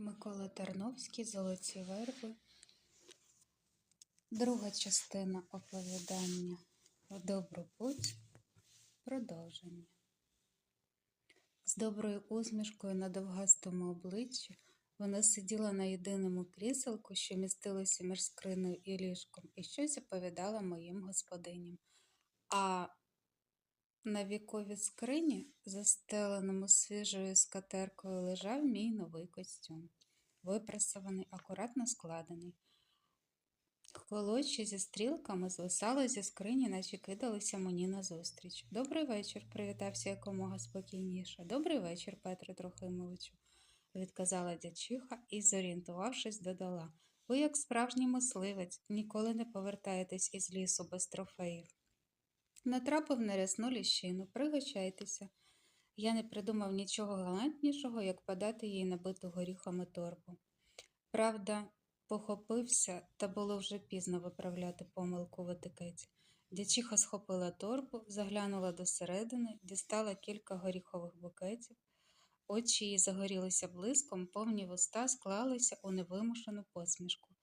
Микола Тарновський Золоті верби. Друга частина оповідання В добру путь. Продовження. З доброю усмішкою на довгастому обличчі вона сиділа на єдиному кріселку, що містилося між скриною і ліжком, і щось оповідала моїм господиням. А на віковій скрині, застеленому свіжою скатеркою, лежав мій новий костюм, випрасований, акуратно складений. Холодші зі стрілками звисали зі скрині, наче кидалися мені назустріч. Добрий вечір, привітався якомога спокійніше. Добрий вечір, Петре Трохимовичу, відказала дячиха і, зорієнтувавшись, додала. Ви, як справжній мисливець, ніколи не повертаєтесь із лісу без трофеїв. Натрапив на рясну ліщину, пригощайтеся. Я не придумав нічого галантнішого, як подати їй набиту горіхами торбу. Правда, похопився, та було вже пізно виправляти помилку в етикеті. Дячиха схопила торбу, заглянула досередини, дістала кілька горіхових букетів. Очі її загорілися блиском, повні вуста склалися у невимушену посмішку.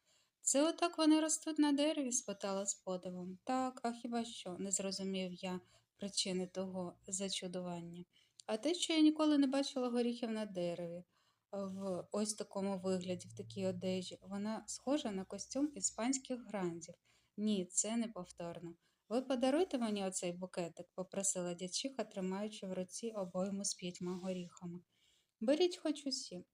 Це отак вони ростуть на дереві? спитала з подивом. Так, а хіба що, не зрозумів я причини того зачудування. А те, що я ніколи не бачила горіхів на дереві, в ось такому вигляді, в такій одежі, вона схожа на костюм іспанських грандів. Ні, це неповторно. Ви подаруйте мені оцей букетик, попросила дячиха, тримаючи в руці обойму з п'ятьма горіхами. Беріть хоч усі.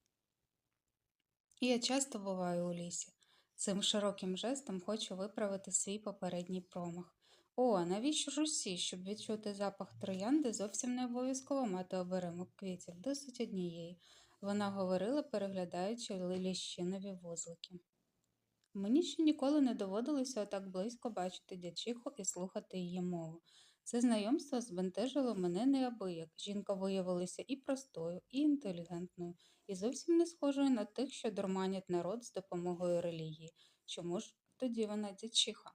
Я часто буваю у лісі. Цим широким жестом хочу виправити свій попередній промах. О, навіщо ж усі, щоб відчути запах троянди, зовсім не обов'язково мати оберемок квітів, досить однієї. Вона говорила, переглядаючи ліщинові вузлики. Мені ще ніколи не доводилося отак близько бачити дячиху і слухати її мову. Це знайомство збентежило мене неабияк. Жінка виявилася і простою, і інтелігентною, і зовсім не схожою на тих, що дурманять народ з допомогою релігії. Чому ж тоді вона дячиха?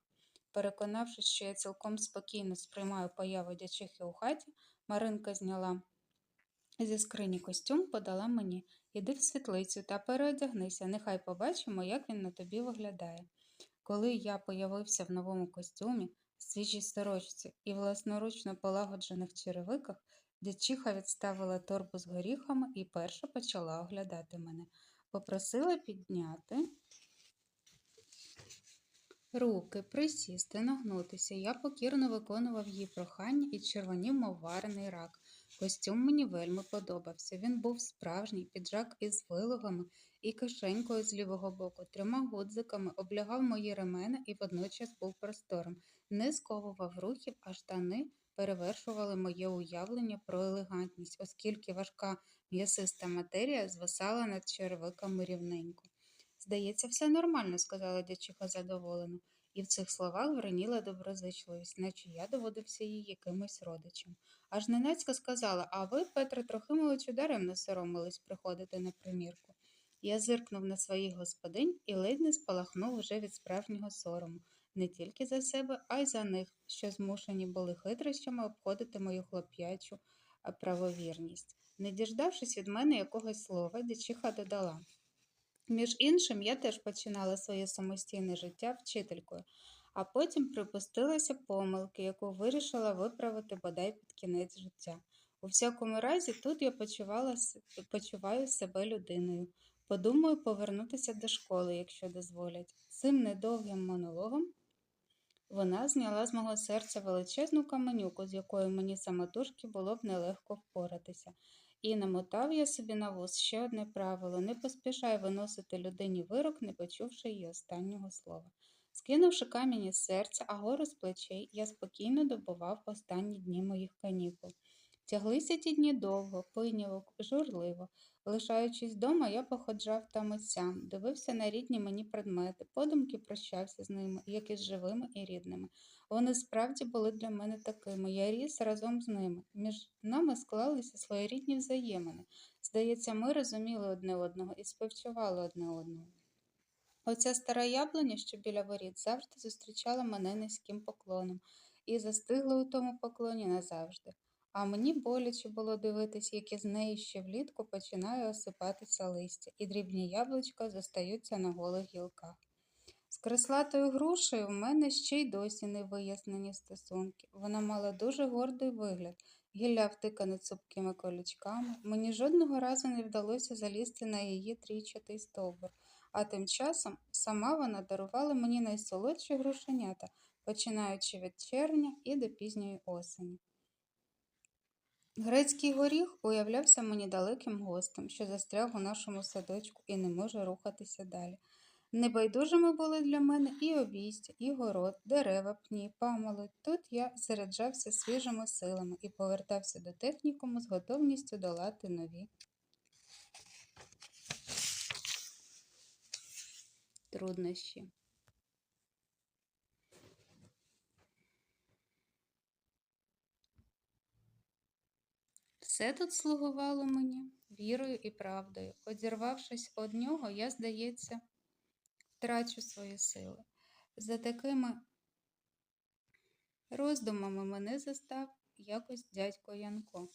Переконавшись, що я цілком спокійно сприймаю появу дячихи у хаті, Маринка зняла зі скрині костюм, подала мені іди в світлицю та переодягнися, нехай побачимо, як він на тобі виглядає. Коли я появився в новому костюмі, свіжій сорочці і власноручно полагоджених черевиках, дячиха відставила торбу з горіхами і перша почала оглядати мене. Попросила підняти руки, присісти, нагнутися. Я покірно виконував її прохання і червонів, мов варений рак. Костюм мені вельми подобався. Він був справжній, піджак із вилогами і кишенькою з лівого боку, трьома гудзиками, облягав мої ремена і водночас був просторим, не сковував рухів, а штани перевершували моє уявлення про елегантність, оскільки важка м'ясиста матерія звисала над черевиками рівненько. Здається, все нормально, сказала дячиха задоволено, і в цих словах вриніла доброзичливість, наче я доводився їй якимось родичем. Аж ненацька сказала А ви, Петре Трохимовичу, даремно соромились приходити на примірку. Я зиркнув на своїх господинь і ледь не спалахнув уже від справжнього сорому, не тільки за себе, а й за них, що змушені були хитрощами обходити мою хлоп'ячу правовірність. Не діждавшись від мене якогось слова, дічиха додала. Між іншим, я теж починала своє самостійне життя вчителькою, а потім припустилася помилки, яку вирішила виправити бодай під кінець життя. У всякому разі, тут я почувала, почуваю себе людиною. Подумаю повернутися до школи, якщо дозволять. Цим недовгим монологом вона зняла з мого серця величезну каменюку, з якою мені самотужки було б нелегко впоратися. І намотав я собі на вуз ще одне правило не поспішай виносити людині вирок, не почувши її останнього слова. Скинувши камінь із серця, а гору з плечей, я спокійно добував останні дні моїх канікул. Тяглися ті дні довго, пийнявок, журливо. Лишаючись вдома, я походжав там і сям, дивився на рідні мені предмети, подумки прощався з ними, як із живими і рідними. Вони справді були для мене такими. Я ріс разом з ними. Між нами склалися своєрідні взаємини. Здається, ми розуміли одне одного і співчували одне одного. Оця стара яблуня, що біля воріт, завжди зустрічала мене низьким поклоном і застигла у тому поклоні назавжди. А мені боляче було дивитись, як із неї ще влітку починає осипатися листя, і дрібні яблучка зостаються на голих гілках. З креслатою грушею в мене ще й досі не вияснені стосунки. Вона мала дуже гордий вигляд, гілля втикане цупкими колючками. Мені жодного разу не вдалося залізти на її трійчатий стовбур, а тим часом сама вона дарувала мені найсолодші грушенята, починаючи від червня і до пізньої осені. Грецький горіх уявлявся мені далеким гостем, що застряг у нашому садочку і не може рухатися далі. Небайдужими були для мене і обійстя, і город, дерева, пні, памоли. Тут я заряджався свіжими силами і повертався до технікуму з готовністю долати нові труднощі. Все тут слугувало мені вірою і правдою. Одірвавшись од нього, я, здається, втрачу свої сили. За такими роздумами мене застав якось дядько Янко,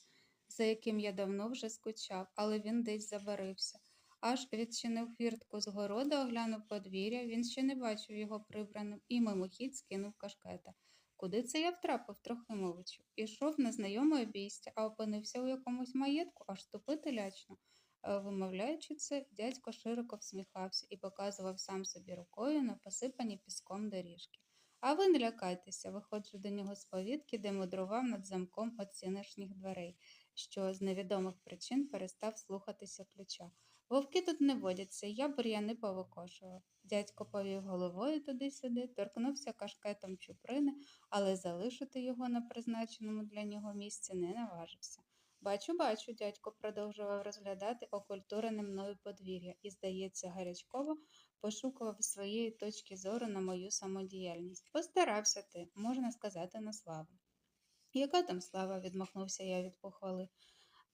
за яким я давно вже скучав, але він десь забарився. Аж відчинив хвіртку з города, оглянув подвір'я, він ще не бачив його прибраним і мимохідь скинув кашкета. Куди це я втрапив, Трохимовичу? Ішов на знайоме обійстя, а опинився у якомусь маєтку, аж тупити лячно. Е, Вимовляючи це, дядько широко всміхався і показував сам собі рукою на посипані піском доріжки. А ви не лякайтеся, виходжу до нього з повітки, де мудрував над замком оцінишніх дверей, що з невідомих причин перестав слухатися ключа. Вовки тут не водяться, я бур'яни повикошував. Дядько повів головою туди-сюди, торкнувся кашкетом чуприни, але залишити його на призначеному для нього місці не наважився. Бачу, бачу, дядько продовжував розглядати окультурене мною подвір'я і, здається, гарячково пошукував своєї точки зору на мою самодіяльність. Постарався ти, можна сказати, на славу. Яка там слава? відмахнувся я від похвали.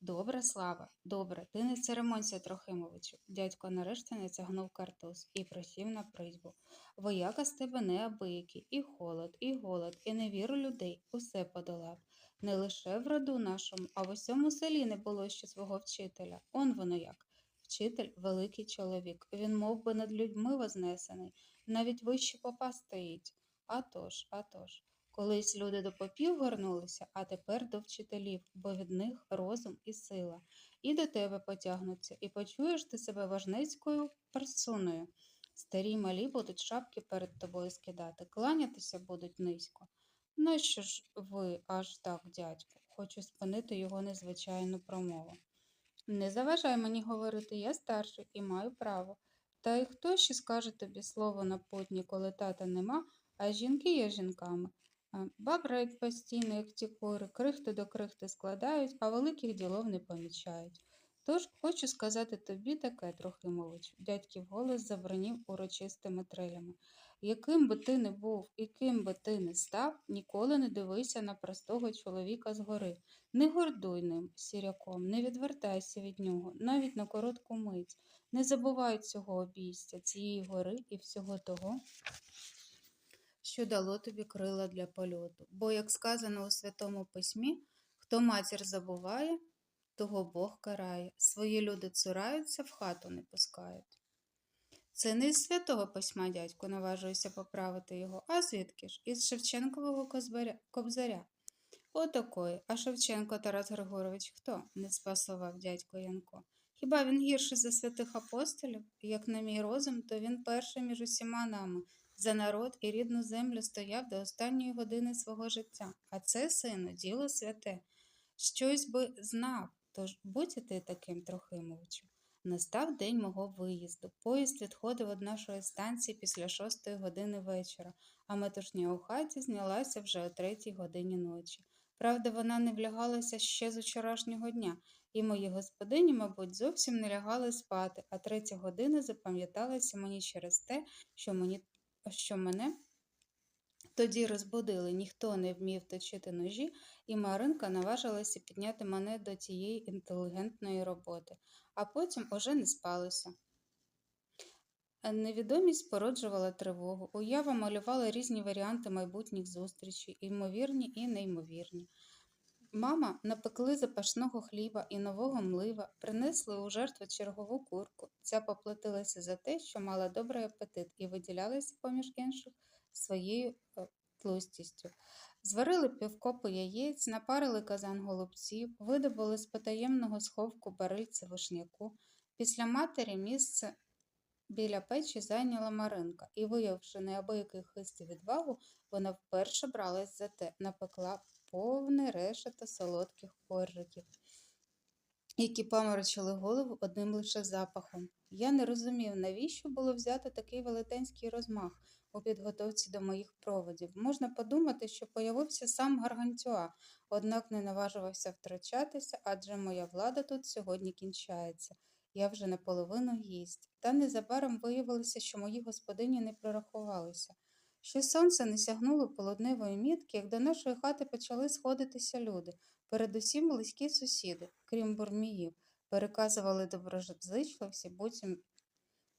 Добре, слава, добре, ти не церемонься, Трохимовичу. Дядько нарешті натягнув картуз і просів на призьбу. Вояка з тебе неабиякий, і холод, і голод, і невіру людей усе подолав. Не лише в роду нашому, а в усьому селі не було ще свого вчителя. Он воно як. Вчитель великий чоловік. Він мов би, над людьми вознесений, навіть вище попа стоїть. А тож, а тож. Колись люди до попів горнулися, а тепер до вчителів, бо від них розум і сила. І до тебе потягнуться, і почуєш ти себе важнецькою персоною. Старі малі будуть шапки перед тобою скидати, кланятися будуть низько. Нащо ж ви аж так, дядьку? Хочу спинити його незвичайну промову. Не заважай мені говорити, я старший і маю право. Та й хто ще скаже тобі слово на потні, коли тата нема, а жінки є жінками. Бабрають постійно, як ті кори, крихти до крихти складають, а великих ділов не помічають. Тож хочу сказати тобі таке, Трохимович, дядьків голос забронів урочистими трилями. Яким би ти не був і ким би ти не став, ніколи не дивися на простого чоловіка згори. Не гордуй ним, сіряком, не відвертайся від нього, навіть на коротку мить. Не забувай цього обійстя, цієї гори і всього того, що дало тобі крила для польоту. Бо, як сказано у Святому Письмі, хто матір забуває, того Бог карає. Свої люди цураються, в хату не пускають. Це не з святого письма, дядько, наважуюся поправити його, а звідки ж? Із Шевченкового кобзаря. Отакої. А Шевченко Тарас Григорович хто? не спасував дядько Янко. Хіба він гірший за святих апостолів? Як на мій розум, то він перший між усіма нами. За народ і рідну землю стояв до останньої години свого життя. А це, сину, діло святе. Щось би знав, тож будь ти таким Трохимовичу. Настав день мого виїзду. Поїзд відходив від нашої станції після шостої години вечора, а метушня у хаті знялася вже о третій годині ночі. Правда, вона не влягалася ще з вчорашнього дня, і мої господині, мабуть, зовсім не лягали спати, а третя година запам'яталася мені через те, що, мені, що мене тоді розбудили, ніхто не вмів точити ножі, і Маринка наважилася підняти мене до тієї інтелігентної роботи, а потім уже не спалося. Невідомість породжувала тривогу, уява малювала різні варіанти майбутніх зустрічей, ймовірні і неймовірні. Мама напекли запашного хліба і нового млива, принесли у жертву чергову курку. Ця поплатилася за те, що мала добрий апетит і виділялася поміж інших своєю е, тлустістю. Зварили півкопу яєць, напарили казан голубців, видобули з потаємного сховку барильце вишняку. Після матері місце біля печі зайняла Маринка, і, виявивши неабиякий хист і відвагу, вона вперше бралась за те, напекла повне решето солодких коржиків, які паморочили голову одним лише запахом. Я не розумів, навіщо було взяти такий велетенський розмах у підготовці до моїх проводів. Можна подумати, що появився сам Гаргантюа, однак не наважувався втрачатися, адже моя влада тут сьогодні кінчається. Я вже наполовину гість. Та незабаром виявилося, що мої господині не прорахувалися. Ще сонце не сягнуло полудневої мітки, як до нашої хати почали сходитися люди, передусім близькі сусіди, крім бурміїв, переказували доброзичливці, буцім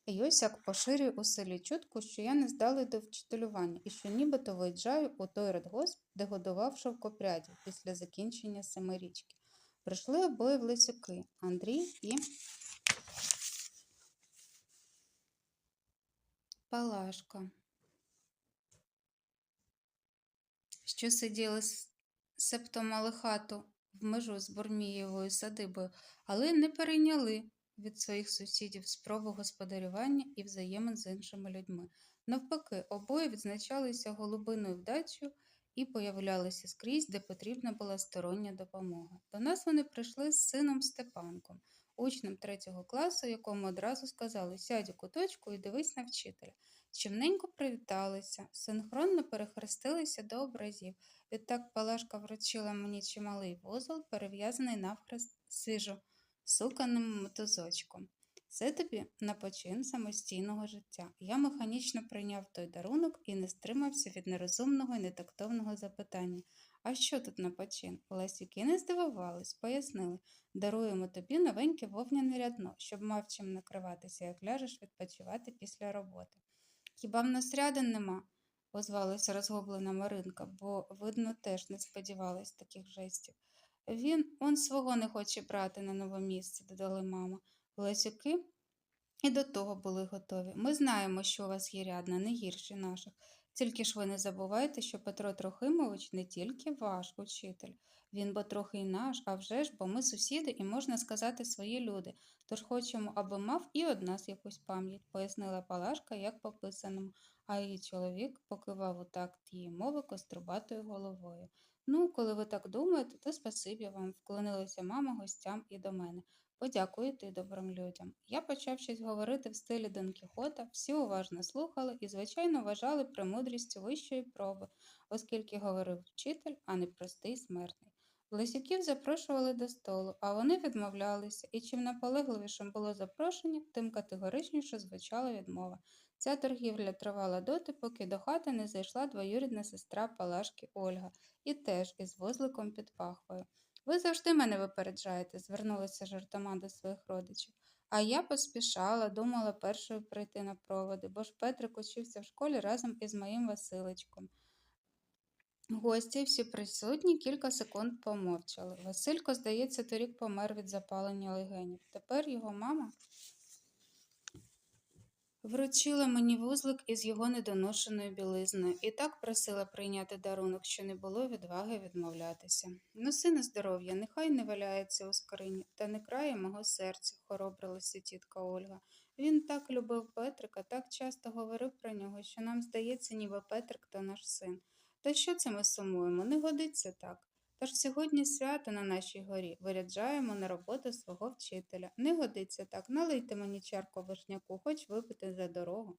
Йосяк поширює у селі чутку, що я не здалий до вчителювання і що нібито виїжджаю у той радгосп, де годував шовкопрядів після закінчення семирічки. Прийшли обоє в Лисюки Андрій і Палашка. Що сиділи септо мали хату в межу з Бурмієвою садибою, але не перейняли від своїх сусідів спробу господарювання і взаємин з іншими людьми. Навпаки, обоє відзначалися голубиною вдачею і появлялися скрізь, де потрібна була стороння допомога. До нас вони прийшли з сином Степанком, учнем третього класу, якому одразу сказали сядь у куточку і дивись на вчителя. Чимненько привіталися, синхронно перехрестилися до образів. Відтак Палашка вручила мені чималий вузол, перев'язаний навхрест сижу суканим мотузочком. Це тобі на почин самостійного життя. Я механічно прийняв той дарунок і не стримався від нерозумного і нетактовного запитання. А що тут на почин? Лесюки не здивувались, пояснили. Даруємо тобі новеньке вовняне рядно, щоб мав чим накриватися, як ляжеш відпочивати після роботи. Хіба в нас рядин нема? озвалася розгублена Маринка, бо, видно, теж не сподівалась таких жестів. Він он свого не хоче брати на нове місце, додала мама. Лесюки і до того були готові. Ми знаємо, що у вас є рядна, не гірше наших. Тільки ж ви не забувайте, що Петро Трохимович не тільки ваш учитель. Він бо трохи й наш, а вже ж, бо ми сусіди і, можна сказати, свої люди. Тож хочемо, аби мав і од нас якусь пам'ять, пояснила Палашка, як по писаному, а її чоловік покивав у такт її мови кострубатою головою. Ну, коли ви так думаєте, то спасибі вам, вклонилася мама гостям і до мене. Подякуєте й добрим людям. Я почав щось говорити в стилі Дон Кіхота, всі уважно слухали і, звичайно, вважали премудрістю вищої проби, оскільки говорив вчитель, а не простий смертний. Лисюків запрошували до столу, а вони відмовлялися, і чим наполегливішим було запрошення, тим категоричніше звучала відмова. Ця торгівля тривала доти, поки до хати не зайшла двоюрідна сестра Палашки Ольга, і теж із возликом під пахвою. Ви завжди мене випереджаєте, звернулася жартома до своїх родичів. А я поспішала, думала першою прийти на проводи, бо ж Петрик учився в школі разом із моїм Василечком. Гості всі присутні кілька секунд помовчали. Василько, здається, торік помер від запалення легенів. Тепер його мама вручила мені вузлик із його недоношеною білизною і так просила прийняти дарунок, що не було відваги відмовлятися. Носи на здоров'я, нехай не валяється у скрині, та не крає мого серця, хоробрилася тітка Ольга. Він так любив Петрика, так часто говорив про нього, що нам здається, ніби Петрик то наш син. Та що це ми сумуємо? Не годиться так. Тож сьогодні свято на нашій горі виряджаємо на роботу свого вчителя. Не годиться так, налийте мені чарку вишняку, хоч випити за дорогу.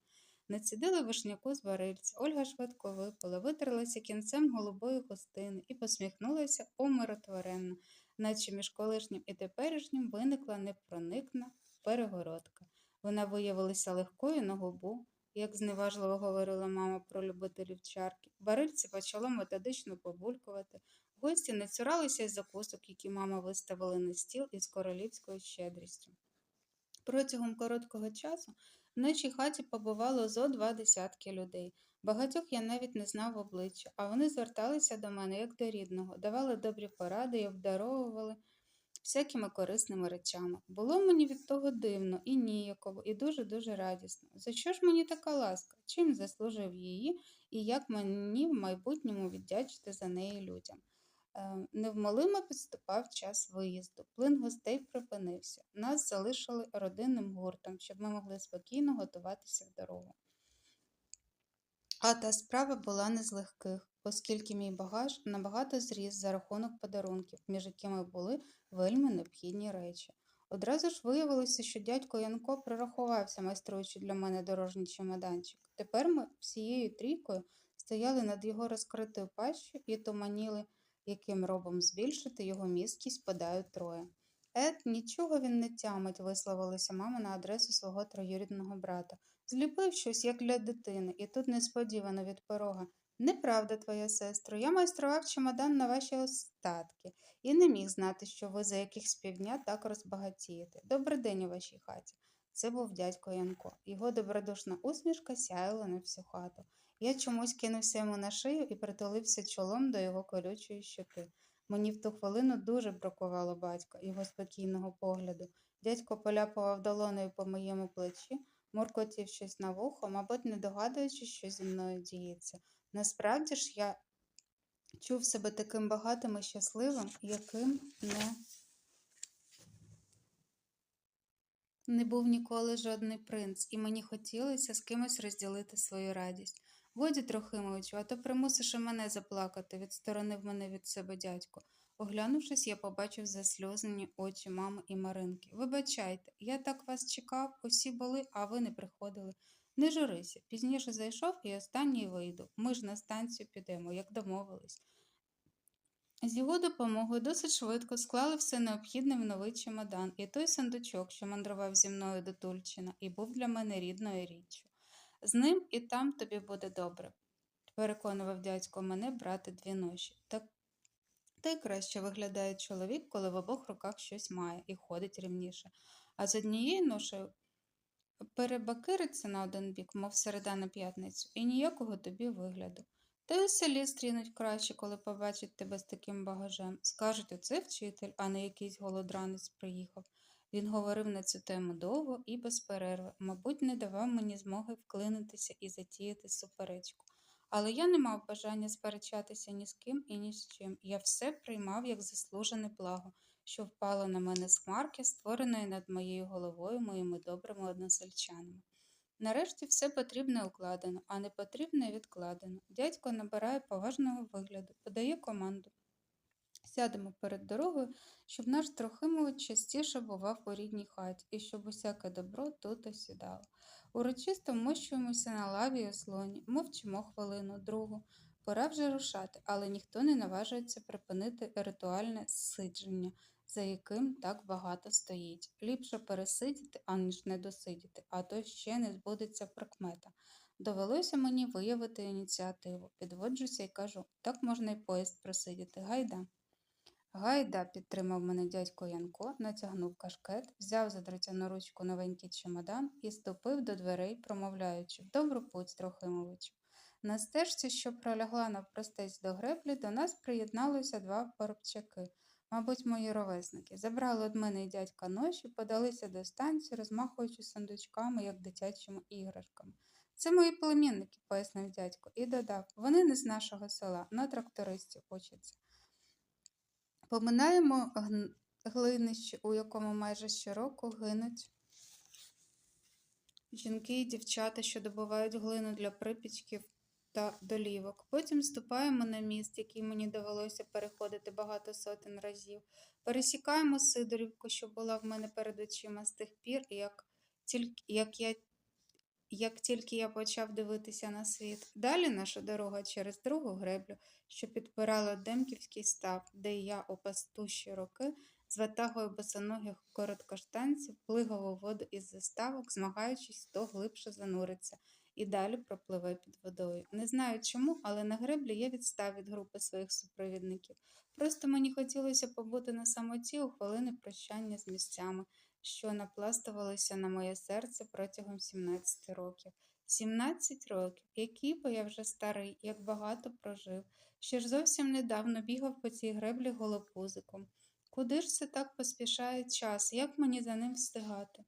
Націдили вишняку з барильця. Ольга швидко випила, витерлася кінцем голубої хустини і посміхнулася умиротворенно, наче між колишнім і теперішнім виникла непроникна перегородка. Вона виявилася легкою на губу, як зневажливо говорила мама про любителів чарки. Барильце почало методично побулькувати. Гості не цуралися із закусок, які мама виставила на стіл із королівською щедрістю. Протягом короткого часу в нашій хаті побувало зо два десятки людей. Багатьох я навіть не знав обличчя, а вони зверталися до мене як до рідного, давали добрі поради і обдаровували всякими корисними речами. Було мені від того дивно і ніяково, і дуже-дуже радісно. За що ж мені така ласка? Чим заслужив її, і як мені в майбутньому віддячити за неї людям? Е, Невмолимо підступав час виїзду. Плин гостей припинився. Нас залишили родинним гуртом, щоб ми могли спокійно готуватися в дорогу. А та справа була не з легких, оскільки мій багаж набагато зріс за рахунок подарунків, між якими були вельми необхідні речі. Одразу ж виявилося, що дядько Янко прорахувався, майструючи для мене дорожній чемоданчик. Тепер ми всією трійкою стояли над його розкритою пащею і туманіли, яким робом збільшити його місткість подають троє. Ед, нічого він не тямить, висловилася мама на адресу свого троюрідного брата. Зліпив щось, як для дитини, і тут несподівано від порога. Неправда, твоя сестро, я майстрував чемодан на ваші остатки і не міг знати, що ви за якихось півдня так розбагатієте. Добрий день у вашій хаті. Це був дядько Янко. Його добродушна усмішка сяяла на всю хату. Я чомусь кинувся йому на шию і притулився чолом до його колючої щоки. Мені в ту хвилину дуже бракувало батька, його спокійного погляду. Дядько поляпував долоною по моєму плечі, муркотів щось на вухо, мабуть, не догадуючись, що зі мною діється. Насправді ж я чув себе таким багатим і щасливим, яким не, не був ніколи жодний принц, і мені хотілося з кимось розділити свою радість. Годі, Трохимовичу, а то примусиш і мене заплакати, відсторонив мене від себе дядько. Оглянувшись, я побачив засльозані очі мами і Маринки. Вибачайте, я так вас чекав, усі були, а ви не приходили. Не журися, пізніше зайшов і останній вийду. Ми ж на станцію підемо, як домовились. З його допомогою досить швидко склали все необхідне в новий чемодан і той сундучок, що мандрував зі мною до Тульчина, і був для мене рідною річчю. З ним і там тобі буде добре, переконував дядько мене брати дві ноші. Так та краще виглядає чоловік, коли в обох руках щось має і ходить рівніше. А з однією ношею перебакириться на один бік, мов середа на п'ятницю, і ніякого тобі вигляду. Та й у селі стрінуть краще, коли побачать тебе з таким багажем. Скажуть, оце вчитель, а не якийсь голодранець приїхав. Він говорив на цю тему довго і без перерви, мабуть, не давав мені змоги вклинитися і затіяти суперечку. Але я не мав бажання сперечатися ні з ким і ні з чим. Я все приймав як заслужене благо, що впало на мене з хмарки, створеної над моєю головою моїми добрими односельчанами. Нарешті все потрібне укладено, а не потрібне відкладено. Дядько набирає поважного вигляду, подає команду. Сядемо перед дорогою, щоб наш Трохимович частіше бував у рідній хаті і щоб усяке добро тут осідало. Урочисто вмощуємося на лаві і ослоні, мовчимо хвилину, другу. Пора вже рушати, але ніхто не наважується припинити ритуальне сидження, за яким так багато стоїть. Ліпше пересидіти, аніж не досидіти, а то ще не збудеться прикмета. Довелося мені виявити ініціативу. Підводжуся і кажу, так можна й поїзд просидіти. Гайда. Гайда, підтримав мене дядько Янко, натягнув кашкет, взяв за дротяну ручку новенький чемодан і ступив до дверей, промовляючи Добру путь, Трохимовичу. На стежці, що пролягла навпростець до греблі, до нас приєдналися два парубчаки, мабуть, мої ровесники. Забрали від мене і дядька ноші, подалися до станції, розмахуючи сундучками, як дитячими іграшками. Це мої племінники, пояснив дядько, і додав вони не з нашого села, на трактористів учаться. Поминаємо глинище, у якому майже щороку гинуть жінки і дівчата, що добувають глину для припічків та долівок. Потім ступаємо на міст, який мені довелося переходити багато сотень разів. Пересікаємо Сидорівку, що була в мене перед очима з тих пір, як тільки, як я як тільки я почав дивитися на світ. Далі наша дорога через другу греблю, що підпирала Демківський став, де я у пастущі роки з ватагою босоногих короткоштанців плигав воду із заставок, змагаючись, хто глибше зануриться, і далі пропливе під водою. Не знаю чому, але на греблі я відстав від групи своїх супровідників. Просто мені хотілося побути на самоті у хвилини прощання з місцями, що напластувалися на моє серце протягом 17 років. 17 років, який бо я вже старий, як багато прожив. Ще ж зовсім недавно бігав по цій греблі голопузиком. Куди ж це так поспішає час? Як мені за ним встигати?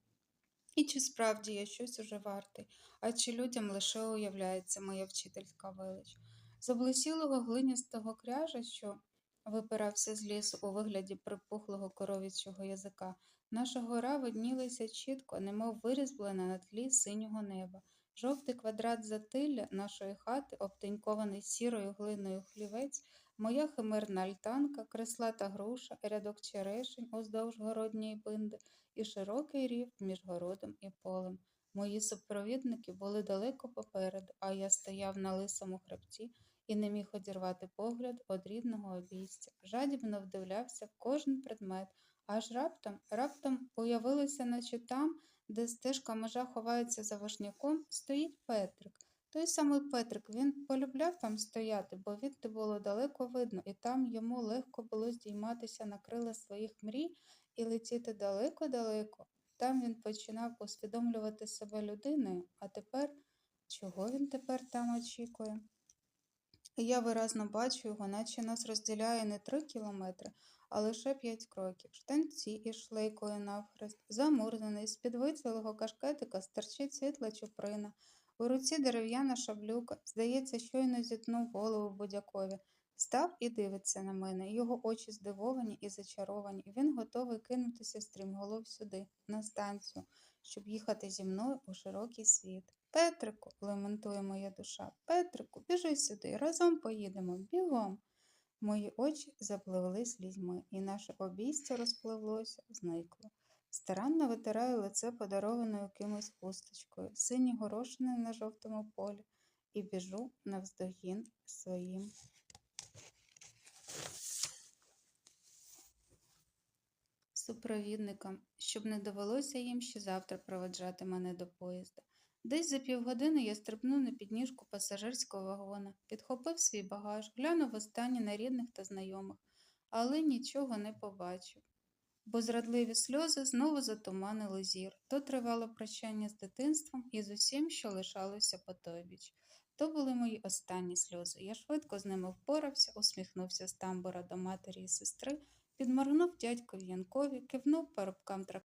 І чи справді я щось уже вартий, а чи людям лише уявляється моя вчительська велич? З облесілого глиністого кряжа, що випирався з лісу у вигляді припухлого коров'ячого язика, наша гора виднілася чітко, немов вирізблена на тлі синього неба. Жовтий квадрат затилля нашої хати, обтинькований сірою глиною хлівець, моя химерна альтанка, креслата груша, рядок черешень уздовж городньої бинди і широкий рів між городом і полем. Мої супровідники були далеко попереду, а я стояв на лисому хребті і не міг одірвати погляд від рідного обійстя. Жадібно вдивлявся в кожен предмет, аж раптом, раптом уявилося, наче там, де стежка межа ховається за вишняком, стоїть Петрик. Той самий Петрик, він полюбляв там стояти, бо відти було далеко видно, і там йому легко було здійматися на крила своїх мрій і летіти далеко-далеко. Там він починав усвідомлювати себе людиною, а тепер чого він тепер там очікує? Я виразно бачу його, наче нас розділяє не три кілометри, а лише п'ять кроків. Штанці із шлейкою навхрест, замурзаний, з під вицвілого кашкетика стерчить світла чуприна. У руці дерев'яна шаблюка, здається, щойно зітнув голову будякові. Став і дивиться на мене. Його очі здивовані і зачаровані, він готовий кинутися стрімголов сюди, на станцію, щоб їхати зі мною у широкий світ. Петрику, лементує моя душа, Петрику, біжи сюди, разом поїдемо, бігом. Мої очі запливли слізьми, і наше обійстя розпливлося, зникло. Старанно витираю лице подарованою кимось хусточкою, сині горошини на жовтому полі, і біжу навздогін своїм. Супровідникам, щоб не довелося їм ще завтра проведжати мене до поїзда. Десь за півгодини я стрибнув на підніжку пасажирського вагона, підхопив свій багаж, глянув останнє на рідних та знайомих, але нічого не побачив. Бо зрадливі сльози знову затуманили зір. То тривало прощання з дитинством і з усім, що лишалося по той біч. То були мої останні сльози. Я швидко з ними впорався, усміхнувся з тамбура до матері і сестри, підморгнув дядькові Янкові, кивнув парубкам